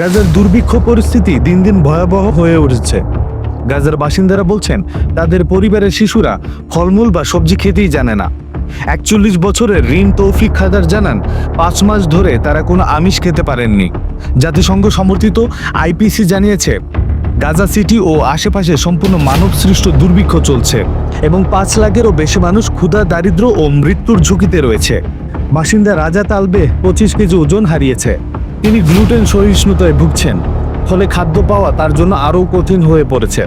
গাজার দুর্ভিক্ষ পরিস্থিতি দিন দিন ভয়াবহ হয়ে উঠেছে। গাজার বাসিন্দারা বলছেন, তাদের পরিবারের শিশুরা ফলমূল বা সবজি খেতেই জানে না। একচল্লিশ বছরের রিন তৌফিক খাদার জানান, পাঁচ মাস ধরে তারা কোনো আমিষ খেতে পারেননি। জাতিসংঘ সমর্থিত আইপিসি জানিয়েছে, গাজা সিটি ও আশেপাশে সম্পূর্ণ মানব সৃষ্ট দুর্ভিক্ষ চলছে এবং পাঁচ লাখেরও বেশি মানুষ ক্ষুধা দারিদ্র ও মৃত্যুর ঝুঁকিতে রয়েছে। বাসিন্দা রাজা তালবে পঁচিশ কেজি ওজন হারিয়েছে। তিনি গ্লুটেন সহিষ্ণুতায় ভুগছেন, ফলে খাদ্য পাওয়া তার জন্য আরও কঠিন হয়ে পড়েছে।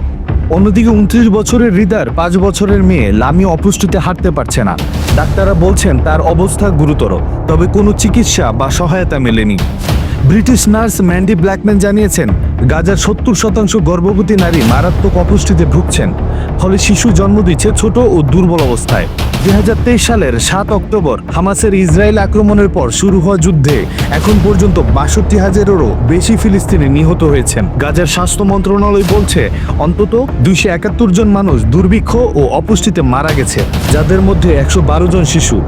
অন্যদিকে উনত্রিশ বছরের হৃদার পাঁচ বছরের মেয়ে লামি অপুষ্টিতে হাঁটতে পারছে না। ডাক্তাররা বলছেন তার অবস্থা গুরুতর, তবে কোনো চিকিৎসা বা সহায়তা মেলেনি। ব্রিটিশ নার্স ম্যান্ডি ব্ল্যাকম্যান জানিয়েছেন, গাজার সত্তর শতাংশ গর্ভবতী নারী মারাত্মক অপুষ্টিতে ভুগছেন, ফলে শিশু জন্ম দিচ্ছে ছোট ও দুর্বল অবস্থায়। দু হাজার তেইশ সালের সাত অক্টোবর হামাসের ইসরায়েল আক্রমণের পর শুরু হওয়া যুদ্ধে এখন পর্যন্ত বাষট্টি হাজারেরও বেশি ফিলিস্তিনি নিহত হয়েছেন। গাজার স্বাস্থ্য মন্ত্রণালয় বলছে, অন্তত দুইশো একাত্তর জন মানুষ দুর্ভিক্ষ ও অপুষ্টিতে মারা গেছে, যাদের মধ্যে একশো বারো জন শিশু।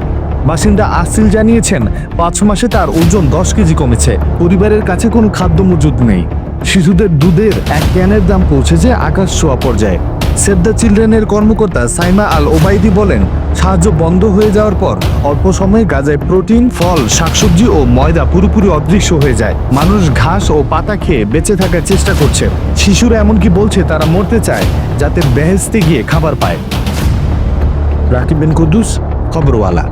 বাসিন্দা আসিল জানিয়েছেন, পাঁচ মাসে তার ওজন দশ কেজি কমেছে। পরিবারের কাছে কোনো খাদ্য মজুদ নেই। শিশুদের দুধের এক ক্যানের দাম পৌঁছেছে আকাশ ছোঁয়া পর্যায়ে। সেভ দ্য চিলড্রেনের কর্মকর্তা সাইমা আল ওবাইদি বলেন, সাহায্য বন্ধ হয়ে যাওয়ার পর অল্প সময়ে গাজায় প্রোটিন, ফল, শাকসবজি ও ময়দা পুরোপুরি অদৃশ্য হয়ে যায়। মানুষ ঘাস ও পাতা খেয়ে বেঁচে থাকার চেষ্টা করছে। শিশুরা এমনকি বলছে তারা মরতে চায়, যাতে বেহেস্তে গিয়ে খাবার পায়। রাকিব বিন কুদ্দুস, খবরওয়ালা।